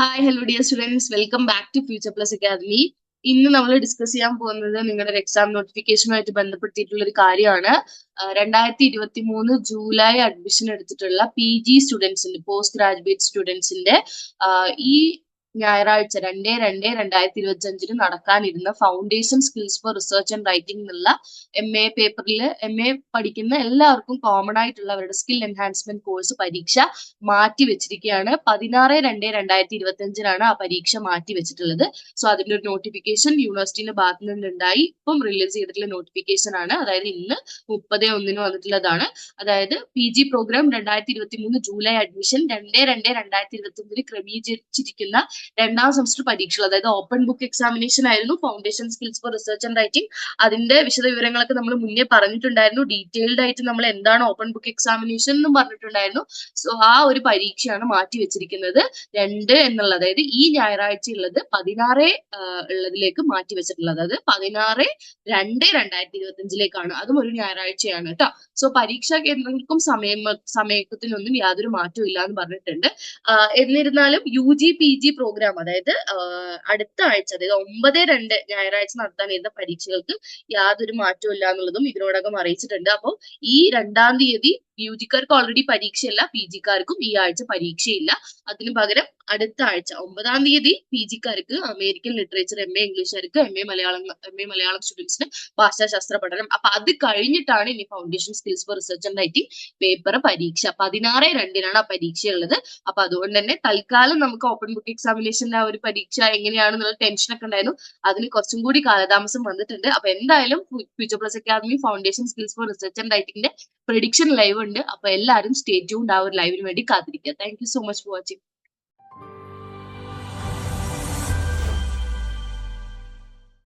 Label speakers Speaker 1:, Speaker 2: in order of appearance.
Speaker 1: Hi hello dear students welcome back to future plus academy ഇന്ന് നമ്മൾ discuss ചെയ്യാൻ പോകുന്നത് നിങ്ങളുടെ എക്സാം നോട്ടിഫിക്കേഷനുമായിട്ട് ബന്ധപ്പെട്ടിട്ടുള്ള ഒരു കാര്യമാണ്. രണ്ടായിരത്തി ഇരുപത്തി മൂന്ന് ജൂലൈ അഡ്മിഷൻ എടുത്തിട്ടുള്ള പി ജി സ്റ്റുഡൻസിന്റെ പോസ്റ്റ് ഗ്രാജുവേറ്റ് സ്റ്റുഡൻസിന്റെ ഈ ഞായറാഴ്ച രണ്ടേ രണ്ടേ രണ്ടായിരത്തി ഇരുപത്തി അഞ്ചിന് നടക്കാനിരുന്ന foundation skills for research and writing എന്നുള്ള എം എ പേപ്പറിൽ എം എ പഠിക്കുന്ന എല്ലാവർക്കും കോമൺ ആയിട്ടുള്ള അവരുടെ സ്കിൽ എൻഹാൻസ്മെന്റ് കോഴ്സ് പരീക്ഷ മാറ്റി വെച്ചിരിക്കുകയാണ് പതിനാറ് രണ്ട് രണ്ടായിരത്തി ഇരുപത്തി അഞ്ചിനാണ് ആ പരീക്ഷ മാറ്റി വെച്ചിട്ടുള്ളത് സോ അതിന്റെ ഒരു നോട്ടിഫിക്കേഷൻ യൂണിവേഴ്സിറ്റിന്റെ ഭാഗത്തു നിന്നുണ്ടായി ഇപ്പം റിലീസ് ചെയ്തിട്ടുള്ള നോട്ടിഫിക്കേഷൻ ആണ്. അതായത് ഇന്ന് മുപ്പത് ഒന്നിന് വന്നിട്ടുള്ളതാണ്. അതായത് പി ജി പ്രോഗ്രാം രണ്ടായിരത്തി ഇരുപത്തി മൂന്ന് ജൂലൈ അഡ്മിഷൻ രണ്ടേ രണ്ട് രണ്ടായിരത്തി ഇരുപത്തി ഒന്നിന് ക്രമീകരിച്ചിരിക്കുന്ന രണ്ടാം സെമസ്റ്റർ പരീക്ഷകൾ അതായത് ഓപ്പൺ ബുക്ക് എക്സാമിനേഷൻ ആയിരുന്നു foundation skills for research and writing അതിന്റെ വിശദ വിവരങ്ങളൊക്കെ നമ്മൾ മുന്നേ പറഞ്ഞിട്ടുണ്ടായിരുന്നു. ഡീറ്റെയിൽഡ് ആയിട്ട് നമ്മൾ എന്താണ് ഓപ്പൺ ബുക്ക് എക്സാമിനേഷൻ എന്നും പറഞ്ഞിട്ടുണ്ടായിരുന്നു. സോ ആ ഒരു പരീക്ഷയാണ് മാറ്റി വെച്ചിരിക്കുന്നത്. രണ്ട് എന്നുള്ള അതായത് ഈ ഞായറാഴ്ച ഉള്ളത് പതിനാറ് ഉള്ളതിലേക്ക് മാറ്റി വെച്ചിട്ടുള്ളത്. അതായത് പതിനാറ് രണ്ട് രണ്ടായിരത്തി ഇരുപത്തി അഞ്ചിലേക്കാണ് അതും ഒരു ഞായറാഴ്ചയാണ് കേട്ടോ സോ പരീക്ഷാ കേന്ദ്രങ്ങൾക്കും സമയം സമയത്തിനൊന്നും യാതൊരു മാറ്റവും ഇല്ല എന്ന് പറഞ്ഞിട്ടുണ്ട് എന്നിരുന്നാലും U G P G programme അതായത് അടുത്ത ആഴ്ച അതായത് ഒമ്പത് രണ്ട് ഞായറാഴ്ച നടത്താനിരുന്ന പരീക്ഷകൾക്ക് യാതൊരു മാറ്റവും ഇല്ല എന്നുള്ളതും ഇതിനോടകം അറിയിച്ചിട്ടുണ്ട്. അപ്പോൾ ഈ രണ്ടാം തീയതി യു ജിക്കാർക്ക് ഓൾറെഡി പരീക്ഷയില്ല പി ജിക്കാർക്കും ഈ ആഴ്ച പരീക്ഷയില്ല. അതിനു പകരം അടുത്ത ആഴ്ച ഒമ്പതാം തീയതി പി ജിക്കാർക്ക് American literature M A ഇംഗ്ലീഷുകാർക്ക് M A Malayalam M A Malayalam സ്റ്റുഡൻസിന് ഭാഷാശാസ്ത്ര പഠനം. അപ്പൊ അത് കഴിഞ്ഞിട്ടാണ് ഇനി foundation skills for research and writing paper പരീക്ഷ. പതിനാറ് രണ്ടിനാണ് ആ പരീക്ഷ ഉള്ളത്. അപ്പൊ അതുകൊണ്ട് തന്നെ തൽക്കാലം നമുക്ക് ഓപ്പൺ ബുക്ക് എക്സാമിനേഷന്റെ ആ ഒരു പരീക്ഷ എങ്ങനെയാണെന്നുള്ള ടെൻഷൻ ഒക്കെ ഉണ്ടായിരുന്നു. അതിന് കുറച്ചും കൂടി കാലതാമസം വന്നിട്ടുണ്ട്. അപ്പൊ എന്തായാലും future plus academy foundation skills for research and റൈറ്റിംഗിന്റെ prediction live ഉണ്ട്. അപ്പൊ എല്ലാവരും സ്റ്റേ ആ ഒരു ലൈവിന് വേണ്ടി കാത്തിരിക്കുക. Thank you so much for watching